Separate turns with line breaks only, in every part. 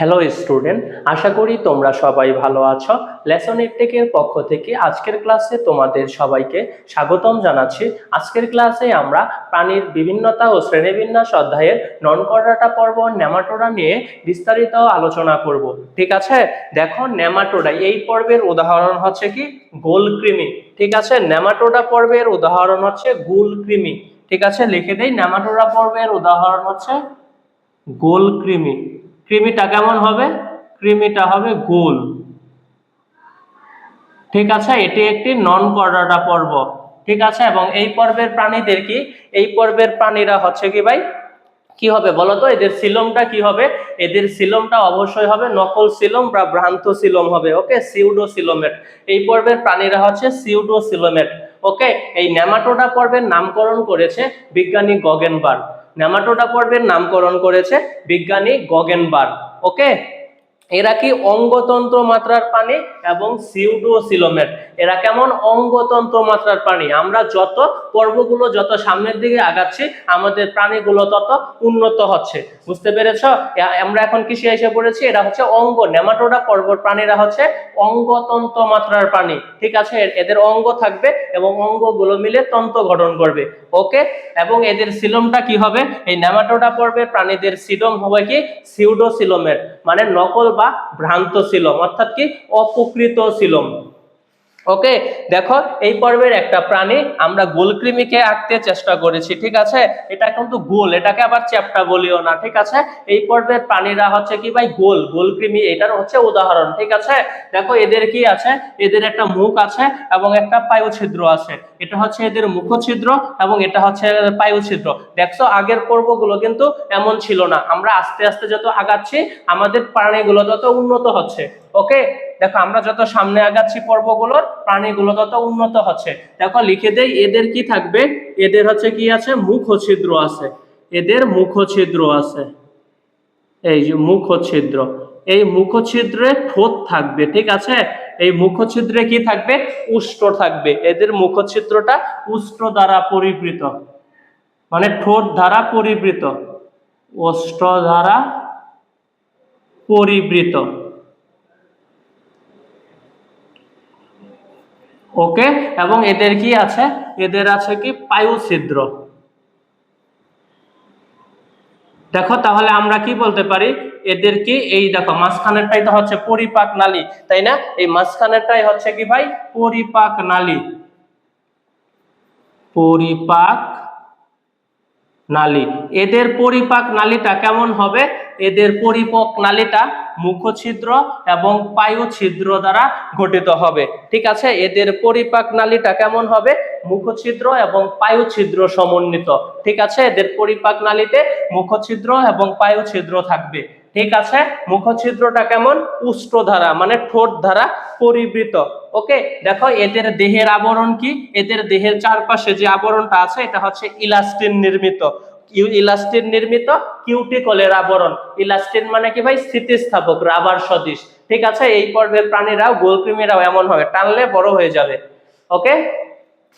Hello student আশা করি তোমরা সবাই ভালো আছো। লেসন এর পক্ষ থেকে আজকের ক্লাসে তোমাদের সবাইকে স্বাগতম জানাচ্ছি। আজকের ক্লাসে আমরা প্রাণীর বিভিন্নতা ও শ্রেণীবিন্যাস অধ্যায়ের নন কর্ডাটা পর্ব নেমাটোডা নিয়ে বিস্তারিত আলোচনা করব। ঠিক আছে? দেখো, নেমাটোডা, এই পর্বের উদাহরণ হচ্ছে কি? গোলকৃমি ঠিক আছে? নেমাটোডা পর্বের উদাহরণ হচ্ছে গোলকৃমি ঠিক আছে? লিখে দেই, নেমাটোডা পর্বের উদাহরণ হচ্ছে গোলকৃমি কৃমিটা কেমন হবে? কৃমিটা হবে গোল। ঠিক আছে? এটি একটি নন কর্ডাটা পর্ব। ঠিক আছে? এবং এই পর্বের প্রাণীদের কি? এই পর্বের প্রাণীরা হচ্ছে কি ভাই? কি হবে বলো তো এদের সিলমটা কি হবে? এদের সিলমটা অবশ্যই হবে নকল সিলম বা ভ্রান্ত সিলম হবে, ওকে? সিউডো সিলোমেট এই পর্বের প্রাণীরা হচ্ছে সিউডো সিলোমেট ওকে? এই নেমাটোডা পর্বের নামকরণ করেছে বিজ্ঞানী গগেনবার্গ। নেমাটোডা পর্বের নামকরণ করেছে বিজ্ঞানী গগেনবার্গ ওকে এরা কি অঙ্গতন্ত্র মাত্রার প্রাণী এবং সিউডোসিলোমেট এরা কেমন অঙ্গতন্ত্র মাত্রার প্রাণী? আমরা যত পর্বগুলো যত সামনের দিকে আগাচ্ছি, আমাদের প্রাণীগুলো তত উন্নত হচ্ছে। বুঝতে পেরেছ? আমরা এখন কিসে এসে পড়েছি? এরা হচ্ছে অঙ্গ, নেমাটোডা পর্বত প্রাণীরা হচ্ছে অঙ্গতন্ত্র মাত্রার প্রাণী। ঠিক আছে? এদের অঙ্গ থাকবে এবং অঙ্গগুলো মিলে তন্ত্র গঠন করবে। ওকে? এবং এদের সিলমটা কি হবে? এই নেমাটোডা পর্বের প্রাণীদের সিলম হবে কি? সিউডোসিলোমেট মানে নকল বা ভ্রান্ত সিলম অর্থাৎ কি অপকৃত সিলম ওকে দেখো, এই পর্বের একটা প্রাণী, আমরা গোলকৃমিকে আঁকতে চেষ্টা করেছি, ঠিক আছে? এটা কিন্তু গোল, এটাকে আবার চ্যাপ্টা বলিও না, ঠিক আছে? এই পর্বের প্রাণীরা হচ্ছে কি ভাই? গোল, গোলকৃমি, এটার হচ্ছে উদাহরণ, ঠিক আছে? দেখো, এদের কি আছে? এদের একটা মুখ আছে এবং একটা পায়ু ছিদ্র আছে। এটা হচ্ছে এদের মুখ ছিদ্র এবং এটা হচ্ছে পায়ু ছিদ্র দেখছ, আগের পর্বগুলো কিন্তু এমন ছিল না। আমরা আস্তে আস্তে যত আগাচ্ছি, আমাদের প্রাণীগুলো তত উন্নত হচ্ছে। ওকে? দেখো, আমরা যত সামনে আগাচ্ছি পর্বগুলোর, প্রাণীগুলো তত উন্নত হচ্ছে। দেখো, লিখে দেই, এদের কি থাকবে? এদের হচ্ছে কি আছে? মুখ ছিদ্র আছে। এদের মুখ ছিদ্র আছে। এই যে মুখ ছিদ্র এই মুখ ছিদ্রে ঠোঁট থাকবে, ঠিক আছে? এই মুখ ছিদ্রে কি থাকবে? উষ্ট্র থাকবে। এদের মুখ ছিদ্রটা উষ্ট্র দ্বারা পরিবৃত। মানে ঠোঁট দ্বারা পরিবৃত। অষ্ট্র দ্বারা পরিবৃত। ওকে এবং এদের কি আছে? এদের আছে কি? পায়ু ছিদ্র দেখো, তাহলে আমরা কি বলতে পারি? এদের কি? এই দেখো, মাঝখানেরটাই তো হচ্ছে পরিপাক নালী, তাই না? এই মাঝখানেরটাই হচ্ছে কি ভাই? পরিপাক নালী। পরিপাক নালী। এদের পরিপাক নালীটা কেমন হবে? এদের পরিপাক নালীটা মুখছিদ্র এবং পায়ু ছিদ্র দ্বারা গঠিত হবে। ঠিক আছে? এদের পরিপাক নালীটা কেমন হবে? মুখছিদ্র এবং পায়ু ছিদ্র সমন্বিত। ঠিক আছে? এদের পরিপাক নালীতে মুখছিদ্র এবং পায়ু ছিদ্র থাকবে। ঠিক আছে? মুখছিদ্রটা কেমন? উষ্ট্র ধারা মানে ঠোঁট দ্বারা পরিবৃত। ওকে? দেখো, এদের দেহের আবরণ কি? এদের দেহের চারপাশে যে আবরণটা আছে, এটা হচ্ছে ইলাস্টিন নির্মিত। ইলাস্টিন নির্মিত কিউটিকলের আবরণ। ইলাস্টিন মানে কি ভাই? স্থিতিস্থাপক, রাবার সদৃশ। ঠিক আছে, এই পর্বের প্রাণীরাও গোলকৃমিরাও এমন হবে, টানলে বড় হয়ে যাবে। ওকে?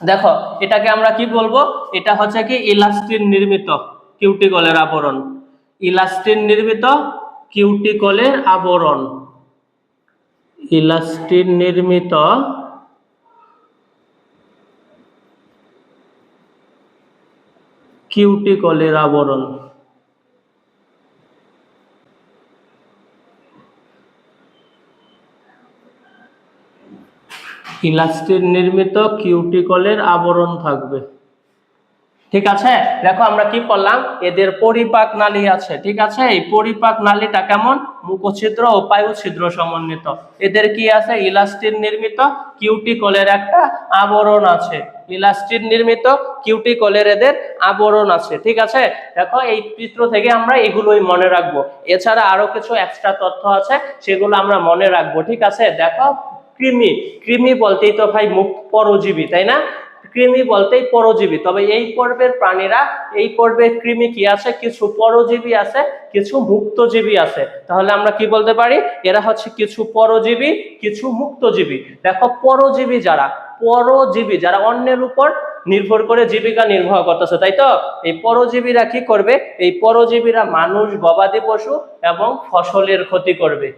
দেখো, এটাকে আমরা কি বলব? এটা হচ্ছে কি? ইলাস্টিন নির্মিত কিউটিকলের আবরণ। ইলাস্টিন নির্মিত কিউটিকলের আবরণ। ইলাস্টিন নির্মিত কিউটিকলের আবরণ ইলাস্টিন নির্মিত কিউটিকলের আবরণ থাকবে। ঠিক আছে? দেখো আমরা কি করলাম এদের পরিপাক নালী আছে, ঠিক আছে? এই পরিপাক নালীটা কেমন? মুখছিদ্র ও পায়ু ছিদ্র সমন্বিত। এদের কি আছে? ইলাস্টিন নির্মিত কিউটিকলের একটা আবরণ আছে। ইলাস্টিন নির্মিত কিউটিকলের এদের আবরণ আছে, ঠিক আছে? দেখো, এই চিত্র থেকে আমরা এগুলোই মনে রাখব। এছাড়া আরও কিছু এক্সট্রা তথ্য আছে, সেগুলো আমরা মনে রাখব, ঠিক আছে? দেখো, কৃমি। কৃমি বলতেই তো ভাই মুখ পরজীবী, তাই না? কৃমি বলতেই পরজীবী। তবে এই পর্বের প্রাণীরা, এই পর্বের কৃমি কি আছে? কিছু পরজীবী আছে, কিছু মুক্তজীবী আছে। তাহলে আমরা কি বলতে পারি? এরা হচ্ছে কিছু পরজীবী, কিছু মুক্তজীবী। দেখো, পরজীবী যারা পরজীবী যারা অন্যের উপর নির্ভর করে জীবিকা নির্বাহ করতেছে, তাই তো? এই পরজীবীরা কি করবে? এই পরজীবীরা মানুষ, গবাদি পশু এবং ফসলের ক্ষতি করবে।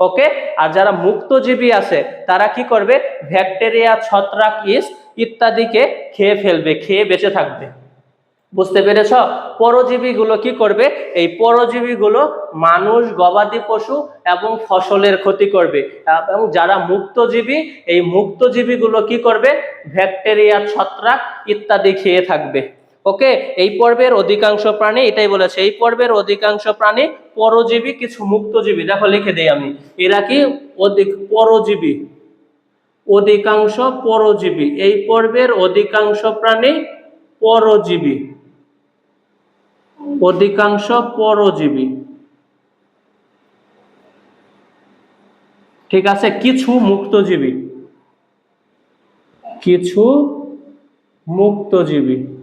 ওকে আর যারা মুক্তজীবী আছে, তারা কি করবে? ব্যাকটেরিয়া ছত্রাক, ইস্ট ইত্যাদিকে খেয়ে ফেলবে, খেয়ে বেঁচে থাকবে। বুঝতে পেরেছ? পরজীবীগুলো কি করবে? এই পরজীবীগুলো মানুষ, গবাদি পশু এবং ফসলের ক্ষতি করবে। এবং যারা মুক্তজীবী, এই মুক্তজীবীগুলো কি করবে? ব্যাকটেরিয়া ছত্রাক ইত্যাদি খেয়ে থাকবে। ওকে এই পর্বের অধিকাংশ প্রাণী এটাই বলেছে, এই পর্বের অধিকাংশ প্রাণী পরজীবী, কিছু মুক্তজীবী। দেখো, লিখে দেই আমি। এরা কি? অধিক পরজীবী। অধিকাংশ পরজীবী। এই পর্বের অধিকাংশ প্রাণী পরজীবী। অধিকাংশ পরজীবী। ঠিক আছে? কিছু মুক্তজীবী। কিছু মুক্তজীবী।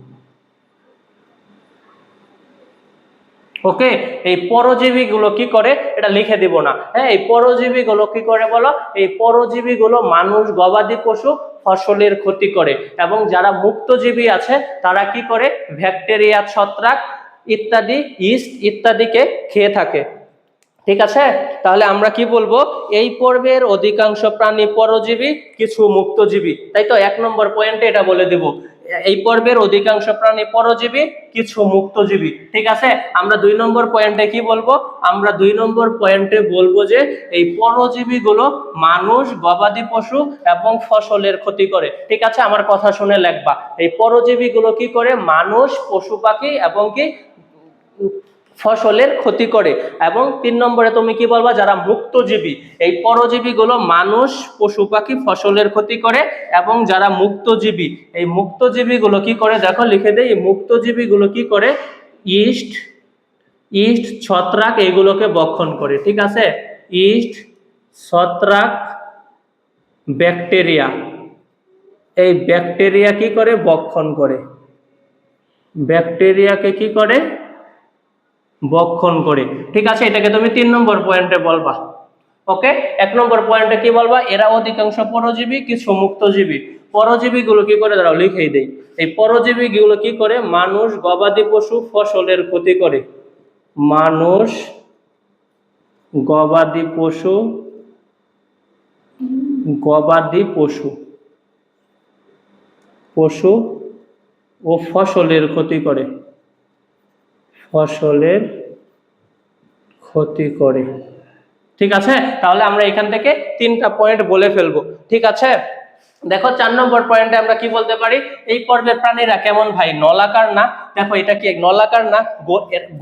ওকে এই পরজীবী গুলো কি করে? এটা লিখে দিব না। হ্যাঁ এই পরজীবী গুলো কি করে বলো? এই পরজীবী গুলো মানুষ, গবাদি পশু, ফসলের ক্ষতি করে এবং যারা মুক্তজীবী আছে, তারা কি করে? ব্যাকটেরিয়া, ছত্রাক ইত্যাদি, ইস্ট ইত্যাদিকে খেয়ে থাকে। ঠিক আছে? তাহলে আমরা কি বলব? এই পর্বের অধিকাংশ প্রাণী পরজীবী, কিছু মুক্তজীবী। তাই তো? এক নম্বর পয়েন্টে এটা বলে দিব। এই পর্বের অধিকাংশ প্রাণী পরজীবী, কিছু মুক্তজীবী। ঠিক আছে? আমরা দুই নম্বর পয়েন্টে কি বলব? আমরা দুই নম্বর পয়েন্টে বলব যে, এই পরজীবীগুলো মানুষ, গবাদি পশু এবং ফসলের ক্ষতি করে। ঠিক আছে? আমার কথা শুনে লেখবা। এই পরজীবীগুলো কি করে? মানুষ, পশু পাখি এবং কি ফসলের ক্ষতি করে। এবং তিন নম্বরে তুমি কি বলবা? যারা মুক্তজীবী, এই পরজীবীগুলো মানুষ, পশু পাখি ফসলের ক্ষতি করে এবং যারা মুক্তজীবী, এই মুক্তজীবীগুলো কি করে? দেখো, লিখে দেই, এই মুক্তজীবীগুলো কি করে? ইস্ট ইস্ট, ছত্রাক এগুলোকে বক্ষণ করে, ঠিক আছে? ইস্ট, ছত্রাক, ব্যাকটেরিয়া। এই ব্যাকটেরিয়া কি করে? বক্ষণ করে। ব্যাকটেরিয়াকে কি করে? বক্ষণ করে। ঠিক আছে? এটাকে তুমি তিন নম্বর পয়েন্টে বলবা। ওকে? এক নম্বর পয়েন্টে কি বলবা? এরা অধিকাংশ পরজীবী, কিছু মুক্তজীবী। পরজীবী গুলো কি করে? দাঁড়াও, লিখেই দেই। এই পরজীবী গুলো কি করে? মানুষ, গবাদি পশু, ফসলের ক্ষতি করে। মানুষ, গবাদি পশু গবাদি পশু পশু ও ফসলের ক্ষতি করে। ফসলের ক্ষতি করে। ঠিক আছে? তাহলে আমরা এখান থেকে তিনটা পয়েন্ট বলে ফেলব। ঠিক আছে? দেখো, চার নম্বর পয়েন্টে আমরা কি বলতে পারি? এই পর্বের প্রাণীরা কেমন ভাই? নলাকার না? দেখো, এটা কি নলাকার না?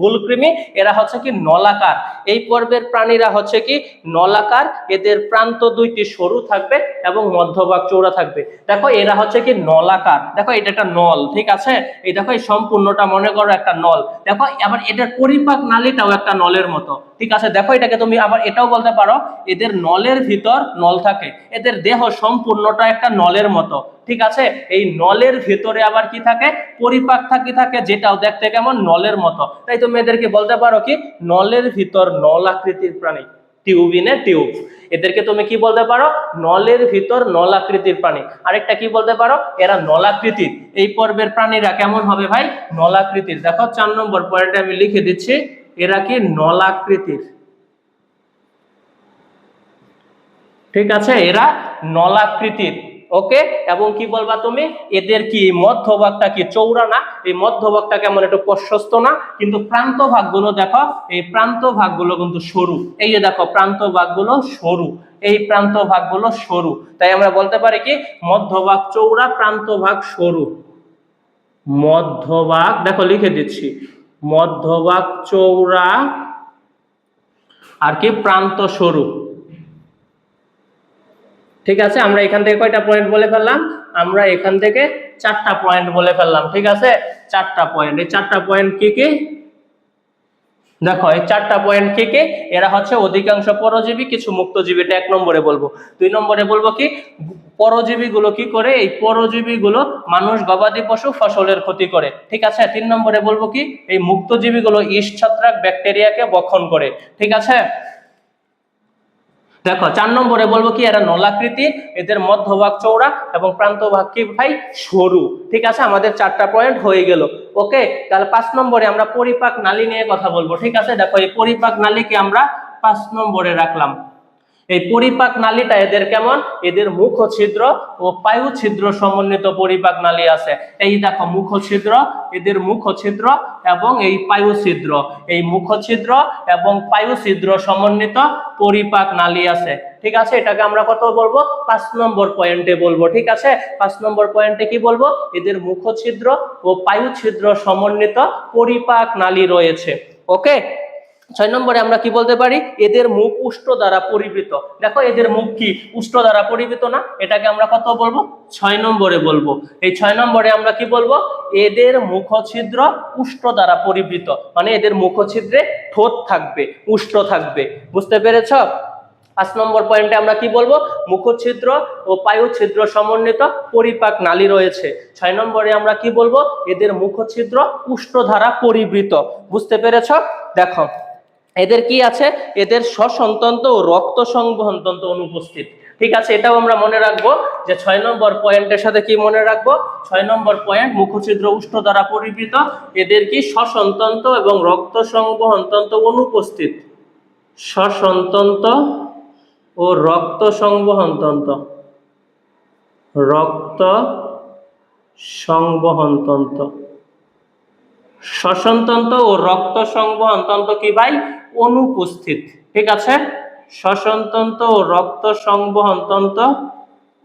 গোলকৃমি, এরা হচ্ছে কি নলাকার। এই পর্বের প্রাণীরা হচ্ছে কি নলাকার, এদের প্রান্ত দুইটি সরু থাকবে এবং মধ্যভাগ চৌড়া থাকবে। দেখো, এরা হচ্ছে কি নলাকার। দেখো, এটা একটা নল, ঠিক আছে? এই দেখো, এই সম্পূর্ণটা মনে করো একটা নল। দেখো, আবার এটার পরিপাক নালীটাও একটা নলের মতো, ঠিক আছে? দেখো, এটাকে তুমি আবার এটাও বলতে পারো, এদের নলের ভিতর নল থাকে। এদের দেহ সম্পূর্ণটা একটা নলের মতো, ঠিক আছে? এই নলের ভেতরে আবার কি থাকে? পরিপাক থাকি থাকে? যেটাও দেখতে কেমন? নলের মতো। তাই তুমি এদেরকে বলতে পারো কি? নলের ভিতর নল আকৃতির প্রাণী টিউবিনে টিউব। এদেরকে তুমি কি বলতে পারো? নলের ভিতর নল আকৃতির প্রাণী। আরেকটা কি বলতে পারো? এরা নলাকৃতির এই পর্বের প্রাণীরা কেমন হবে ভাই? নলাকৃতির দেখো, চার নম্বর পয়েন্টে আমি লিখে দিচ্ছি, এরা কি নলাকৃতির ঠিক আছে? এরা নলাকৃতির ওকে? এবং কি বলবা তুমি? এদের কি মধ্যভাগটা কি চৌড়া না? এই মধ্যভাগটা কেমন একটু প্রশস্ত না? কিন্তু প্রান্ত ভাগগুলো দেখো, এই প্রান্ত ভাগগুলো কিন্তু সরু। এই যে দেখো, প্রান্ত ভাগগুলো সরু। এই প্রান্ত ভাগগুলো সরু। তাই আমরা বলতে পারি কি? মধ্যভাগ চৌড়া প্রান্ত ভাগ সরু। মধ্যভাগ, দেখো লিখে দিচ্ছি। মধ্যভাগ চৌড়া আর কি প্রান্ত সরু। ঠিক আছে? আমরা এখান থেকে কয়টা পয়েন্ট বলে ফেললাম? আমরা এখান থেকে চারটা পয়েন্ট বলে ফেললাম, ঠিক আছে? চারটা পয়েন্ট এই চারটা পয়েন্ট কি কি? দেখো, এই চারটা পয়েন্ট কি কি? এরা হচ্ছে অধিকাংশ পরজীবী, কিছু মুক্তজীবী, এটা এক নম্বরে বলব। দুই নম্বরে বলব কি? পরজীবী গুলো কি করে? এই পরজীবী গুলো মানুষ, গবাদি পশু, ফসলের ক্ষতি করে, ঠিক আছে? তিন নম্বরে বলব কি? এই মুক্তজীবী গুলো ইস ছত্রাক ব্যাকটেরিয়াকে বক্ষণ করে, ঠিক আছে? দেখো, চার নম্বরে বলব কি, এরা নলাকৃতি, এদের মধ্যভাগ চৌড়া এবং প্রান্তভাগ কি ভাই? সরু। ঠিক আছে? আমাদের চারটা পয়েন্ট হয়ে গেল। ওকে তাহলে পাঁচ নম্বরে আমরা পরিপাক নালী নিয়ে কথা বলব। ঠিক আছে? দেখো, এই পরিপাক নালীকে আমরা পাঁচ নম্বরে রাখলাম। এই পরিপাক নালীটা এদের কেমন? এদের মুখ ছিদ্র ও পায়ু ছিদ্র সমন্বিত পরিপাক নালী আছে। এই দেখো মুখ ছিদ্র এদের মুখ ছিদ্র এবং এই পায়ু ছিদ্র এই মুখ ছিদ্র এবং পায়ু ছিদ্র সমন্বিত পরিপাক নালী আছে। ঠিক আছে? এটাকে আমরা কত বলব? পাঁচ নম্বর পয়েন্টে বলব। ঠিক আছে? পাঁচ নম্বর পয়েন্টে কি বলব? এদের মুখ ছিদ্র ও পায়ু ছিদ্র সমন্বিত পরিপাক নালী রয়েছে। ওকে? ছয় নম্বরে আমরা কি বলতে পারি? এদের মুখ উষ্ঠ দ্বারা পরিবৃত। দেখো এদের মুখ কি? উষ্ঠ দ্বারা পরিবৃত না? এটাকে আমরা কত বলব? ছয় নম্বরে বলব। এই ছয় নম্বরে আমরা কি বলব? এদের মুখ ছিদ্র উষ্ঠ দ্বারা পরিবৃত। মানে এদের মুখ ছিদ্রে ঠোঁট থাকবে, উষ্ঠ থাকবে। বুঝতে পেরেছ? পাঁচ নম্বর পয়েন্টে আমরা কি বলব? মুখছিদ্র ও পায়ু ছিদ্র সমন্বিত পরিপাক নালী রয়েছে। ছয় নম্বরে আমরা কি বলব? এদের মুখছিদ্র উষ্ঠ ধারা পরিবৃত। বুঝতে পেরেছ? দেখো। এদের কি আছে? এদের স্বসন্তন্ত ও রক্ত সংবহনতন্ত্র অনুপস্থিত। ঠিক আছে? এটাও আমরা মনে রাখব যে ছয় নম্বর পয়েন্টের সাথে কি মনে রাখব? ছয় নম্বর পয়েন্ট মুখছিদ্র উষ্ণ দ্বারা পরিবৃত। এদের কি? স্বসন্তন্ত এবং রক্ত সংবহনতন্ত্র অনুপস্থিত। স্বসন্তন্ত ও রক্ত সংবহনতন্ত্র রক্ত সংবহনতন্ত্র শ্বসনতন্ত্র ও রক্ত সংবহনতন্ত্র কি ভাই? অনুপস্থিত। ঠিক আছে? শ্বসনতন্ত্র ও রক্ত সংবহন তন্ত্র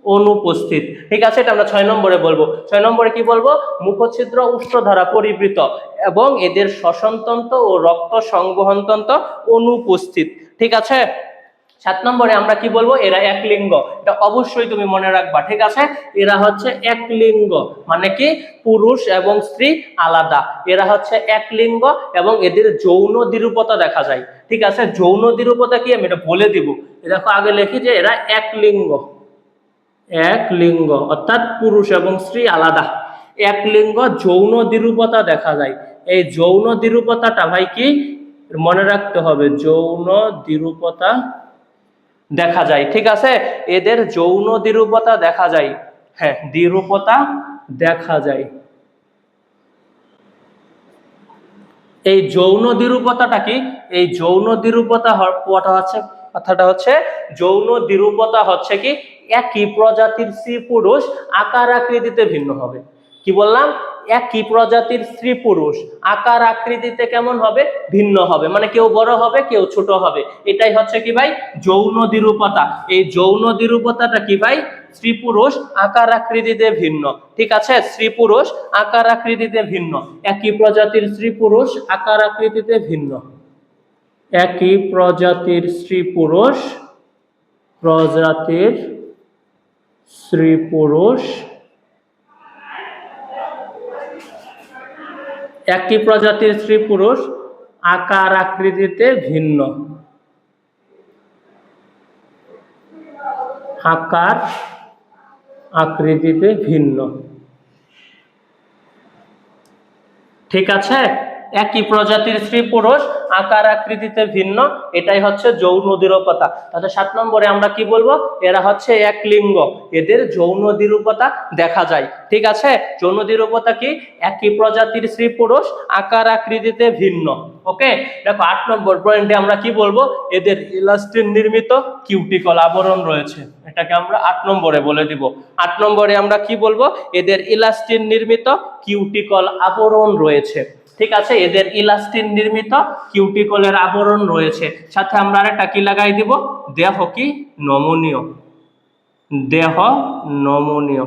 অনুপস্থিত। ঠিক আছে? এটা আমরা ছয় নম্বরে বলব। ছয় নম্বরে কি বলব? মুখচ্ছিদ্র উষ্ণ ধারা পরিবৃত এবং এদের শ্বসনতন্ত্র ও রক্ত সংবহনতন্ত্র অনুপস্থিত। ঠিক আছে? সাত নম্বরে আমরা কি বলব? এরা এক লিঙ্গ। এটা অবশ্যই তুমি মনে রাখবা, ঠিক আছে? এরা হচ্ছে এক লিঙ্গ। মানে কি? পুরুষ এবং স্ত্রী আলাদা। এরা হচ্ছে এক লিঙ্গ এবং এদের যৌন দ্বিরূপতা দেখা যায়। ঠিক আছে? যৌন দ্বিরূপতা কি? আমি এটা বলে দিব। দেখো, আগে লিখি যে এরা এক লিঙ্গ। এক লিঙ্গ। অর্থাৎ পুরুষ এবং স্ত্রী আলাদা। এক লিঙ্গ যৌন দ্বিরূপতা দেখা যায়। এই যৌন দ্বিরূপতাটা ভাই কি? মনে রাখতে হবে, যৌন দ্বিরূপতা দেখা যায়, ঠিক আছে? এদের যৌন দ্বিরূপতা দেখা যায়। হ্যাঁ দ্বিরূপতা দেখা যায়। এই যৌন দ্বিরূপতাটা কি? এই যৌন দ্বিরূপতা হওয়াটা হচ্ছে, কথাটা হচ্ছে, যৌন দ্বিরূপতা হচ্ছে কি? একই প্রজাতির স্ত্রী পুরুষ আকার আকৃতিতে ভিন্ন হবে। কি বললাম? একই প্রজাতির স্ত্রী পুরুষ। আকার আকৃতিতে কেমন হবে? ভিন্ন হবে। মানে কেউ বড় হবে, কেউ ছোট হবে। এটাই হচ্ছে কি ভাই? যৌন দ্বিরূপতা এই যৌন দ্বিরূপতাটা কি ভাই? স্ত্রী পুরুষ, আকার আকৃতিতে ভিন্ন। ঠিক আছে? স্ত্রী পুরুষ, আকার আকৃতিতে ভিন্ন। একই প্রজাতির স্ত্রী পুরুষ, আকার আকৃতিতে ভিন্ন। একই প্রজাতির স্ত্রী পুরুষ, প্রজাতির স্ত্রী পুরুষ একই প্রজাতির স্ত্রী পুরুষ আকার আকৃতিতে ভিন্ন। আকার আকৃতিতে ভিন্ন। ঠিক আছে? একই প্রজাতির স্ত্রী পুরুষ, আকার আকৃতিতে ভিন্ন, এটাই হচ্ছে যৌন দ্বিরূপতা তাহলে সাত নম্বরে আমরা কি বলব? এরা হচ্ছে এক লিঙ্গ। এদের যৌন দ্বিরূপতা দেখা যায়। ঠিক আছে? যৌন দ্বিরূপতা কি? একই প্রজাতির স্ত্রী পুরুষ, আকার আকৃতিতে ভিন্ন। ওকে? দেখো, আট নম্বর পয়েন্টে আমরা কি বলব? এদের ইলাস্টিন নির্মিত কিউটিকল আবরণ রয়েছে। এটাকে আমরা আট নম্বরে বলে দিব। আট নম্বরে আমরা কি বলব? এদের ইলাস্টিন নির্মিত কিউটিকল আবরণ রয়েছে। ঠিক আছে? এদের ইলাস্টিন নির্মিত কিউটিকলের আবরণ রয়েছে। সাথে আমরা আরেকটা কি লাগাই দিব? দেহ কি? নমনীয়। দেহ নমনীয়।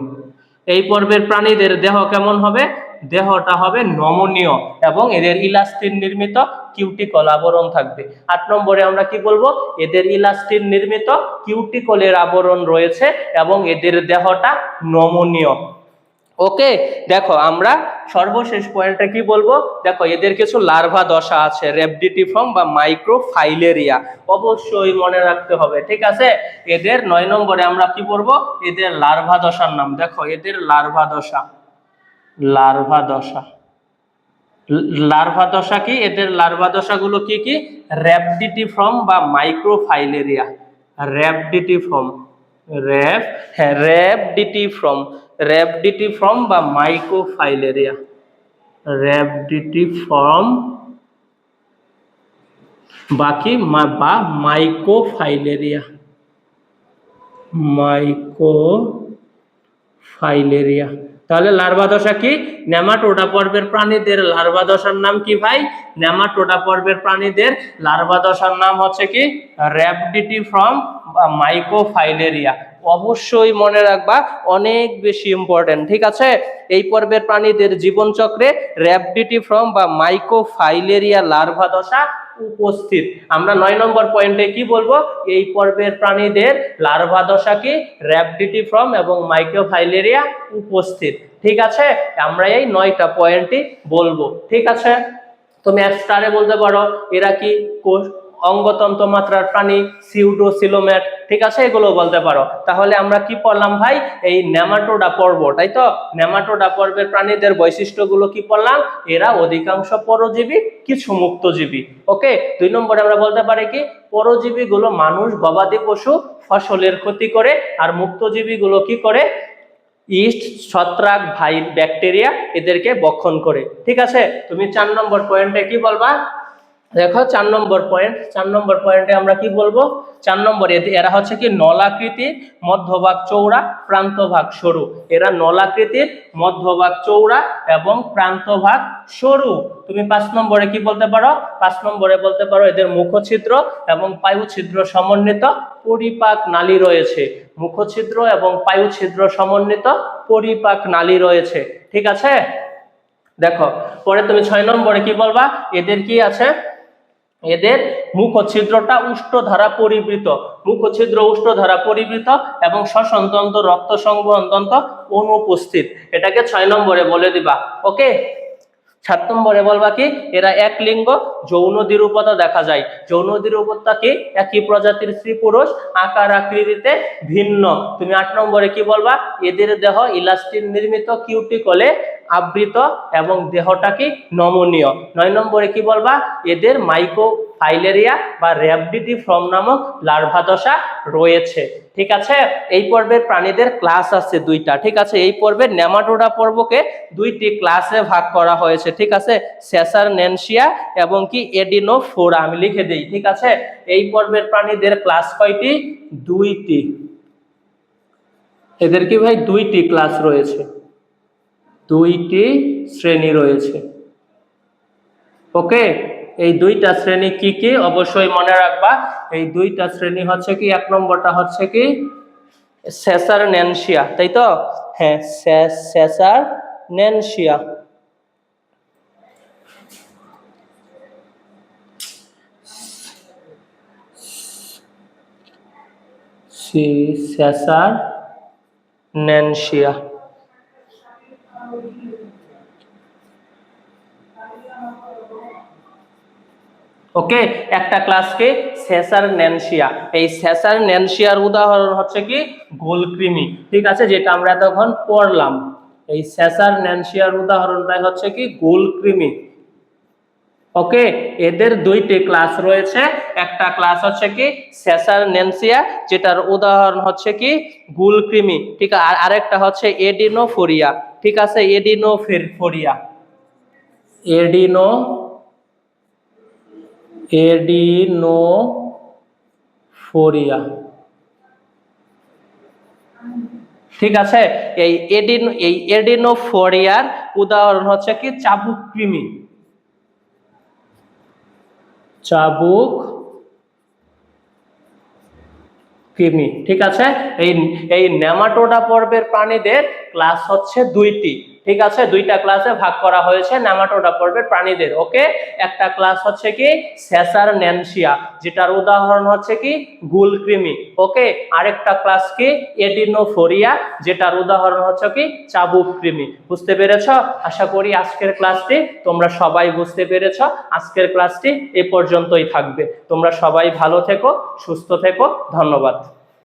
এই পর্বের প্রাণীদের দেহ কেমন হবে? দেহটা হবে নমনীয় এবং এদের ইলাস্টিন নির্মিত কিউটিকল আবরণ থাকবে। আট নম্বরে আমরা কি বলব? এদের ইলাস্টিন নির্মিত কিউটিকলের আবরণ রয়েছে এবং এদের দেহটা নমনীয়। ওকে? দেখো, আমরা সর্বশেষ পয়েন্টটা কি বলব? দেখো, এদের কিছু লার্ভা দশা আছে রেপডিটিফর্ম বা মাইক্রোফাইলেরিয়া অবশ্যই মনে রাখতে হবে, ঠিক আছে? এদের নয় নম্বরে আমরা কি পড়ব এদের লার্ভা দশার নাম। দেখো, এদের লার্ভা দশা। লার্ভা দশা। লার্ভা দশা কি? এদের লার্ভা দশাগুলো কি কি? র্যাপডিটিফর্ম বা মাইক্রোফাইলেরিয়া র্যাপডিটিফর্ম র্যাপ হ্যাঁ র্যাপডিটিফর্ম র্যাপডিটিফর্ম বা মাইক্রোফাইলেরিয়া র্যাপডিটিফর্ম বাকি মা- বা মাইক্রোফাইলেরিয়া মাইক্রো ফাইলেরিয়া তাহলে লার্ভা দশা কি? নেমাটোডা পর্বের প্রাণীদের লার্ভা দশার নাম কি ভাই? নেমাটোডা পর্বের প্রাণীদের লার্ভা দশার নাম হচ্ছে কি? র্যাপডিটি ফ্রম বা মাইক্রোফাইলেরিয়া অবশ্যই মনে রাখবা, অনেক বেশি ইম্পর্টেন্ট ঠিক আছে? এই পর্বের প্রাণীদের জীবনচক্রে র্যাপডিটি ফ্রম বা মাইক্রোফাইলেরিয়া লার্ভা দশা উপস্থিত। আমরা নয় নম্বর পয়েন্টে কি বলব? এই পর্বের প্রাণীদের লার্ভা দশা কি র্যাপডিটি ফ্রম এবং মাইক্রোফাইলেরিয়া উপস্থিত, ঠিক আছে? আমরা এই নয়টা পয়েন্টই বলব, ঠিক আছে? তুমি স্টারে বলতে পারো, এরা কি? কোষ অঙ্গতন্ত্র মাত্রার প্রাণী, সিউডো, সিলোমেট, ঠিক আছে? এগুলো বলতে পারো। তাহলে আমরা কি পড়লাম ভাই? এই নেমাটোডা পর্ব, তাই তো? নেমাটোডা পর্বের প্রাণীদের বৈশিষ্ট্যগুলো কি পড়লাম? এরা অধিকাংশ পরজীবী, কিছু মুক্তজীবী, ওকে? দুই নম্বরে আমরা বলতে পারি কি? পরজীবী গুলো মানুষ, গবাদি পশু, ফসলের ক্ষতি করে, আর মুক্তজীবী গুলো কি করে? ইস্ট, ছত্রাক ভাই ব্যাকটেরিয়া এদেরকে বক্ষণ করে, ঠিক আছে? তুমি চার নম্বর পয়েন্টে কি বলবা? দেখো, চার নম্বর পয়েন্ট চার নম্বর পয়েন্টে আমরা কি বলব? চার নম্বর এরা হচ্ছে কি? নলাকৃতির মধ্যভাগ চৌড়া, প্রান্তভাগ সরু। এরা নলাকৃতির মধ্যভাগ চৌড়া এবং প্রান্তভাগ সরু। তুমি পাঁচ নম্বরে কি বলতে পারো? পাঁচ নম্বরে বলতে পারো এদের মুখছিদ্র এবং পায়ু ছিদ্র সমন্বিত পরিপাক নালী রয়েছে। মুখছিদ্র এবং পায়ু ছিদ্র সমন্বিত পরিপাক নালী রয়েছে। ঠিক আছে? দেখো, পরে তুমি ছয় নম্বরে কি বলবা? এদের কি আছে? এদের মুখছিদ্রটা উষ্ঠ ধারা পরিবৃত। মুখছিদ্র উষ্ঠ ধারা পরিবৃত এবং শ্বসনতন্ত্র, রক্ত সংবহন তন্ত্র অনুপস্থিত। এটাকে ছয় নম্বরে বলে দিবা। ওকে সাত নম্বরে বলবা কি? এরা এক লিঙ্গ যৌন দ্বিরূপতা দেখা যায়। যৌন দ্বিরূপতা কি? একই প্রজাতির স্ত্রী পুরুষ, আকার আকৃতিতে ভিন্ন। তুমি আট নম্বরে কি বলবা? এদের দেহ ইলাস্টিন নির্মিত কিউটিকলে আবৃত এবং দেহটা কি নমনীয়। নয় নম্বরে কি বলবা? এদের মাইক্রো ফাইলেরিয়া বা র্যাবডিটি ফ্রম নামক লার্ভা দশা রয়েছে। ঠিক আছে? এই পর্বের প্রাণীদের ক্লাস আছে দুইটা। ঠিক আছে? এই পর্বের নেমাটোডা পর্বকে দুইটি ক্লাসে ভাগ করা হয়েছে। ঠিক আছে? স্যাসার নেনসিয়া এবং কি এডিনো এডিনোফোরা আমি লিখে দিই। ঠিক আছে? এই পর্বের প্রাণীদের ক্লাস কয়টি? দুইটি। এদের কি ভাই? দুইটি ক্লাস রয়েছে। দুইটি শ্রেণি রয়েছে। ওকে? এই দুইটা শ্রেণি কি কি? অবশ্যই মনে রাখবা, এই দুইটা শ্রেণি হচ্ছে কি, এক নম্বরটা হচ্ছে কি স্যাসার ন্যানসিয়া তাই তো? হ্যাঁ স্যাসার ন্যানসিয়া সি স্যাসার ন্যানসিয়া ওকে একটা ক্লাসকে স্যাসার ন্যানসিয়া এই স্যাসার ন্যানসিয়ার উদাহরণ হচ্ছে কি? গোলকৃমি। ঠিক আছে, যেটা আমরা তখন পড়লাম। এই স্যাসার ন্যানসিয়ার উদাহরণটাই হচ্ছে কি? গোলকৃমি। ওকে এদের দুইটি ক্লাস রয়েছে। একটা ক্লাস হচ্ছে কি স্যাসার নেনসিয়া যেটার উদাহরণ হচ্ছে কি? গুলকৃমি। ঠিক আর আরেকটা হচ্ছে এডিনোফোরিয়া ঠিক আছে এডিনোফোরিয়া এডিনো এডিনোফোরিয়া। ঠিক আছে? এই এডিন, এই এডিনোফোরিয়ার উদাহরণ হচ্ছে কি? চাবুক কৃমি। চাবুক কৃমি। ঠিক আছে? এই এই নেমাটোডা পর্বের প্রাণীদের ক্লাস হচ্ছে দুইটি। ঠিক আছে? দুইটা ক্লাসে ভাগ করা হয়েছে, নেমাটোডা পর্বের প্রাণীদের ওকে একটা ক্লাস হচ্ছে কি? স্যাসার ন্যানসিয়া যেটার উদাহরণ হচ্ছে কি? গুলকৃমি ওকে আরেকটা ক্লাস কি? এডিনোফোরিয়া যেটার উদাহরণ হচ্ছে কি? চাবুক কৃমি। বুঝতে পেরেছ? আশা করি আজকের ক্লাসটি তোমরা সবাই বুঝতে পেরেছ। আজকের ক্লাসটি এ পর্যন্তই থাকবে। তোমরা সবাই ভালো থেকো, সুস্থ থেকো। ধন্যবাদ।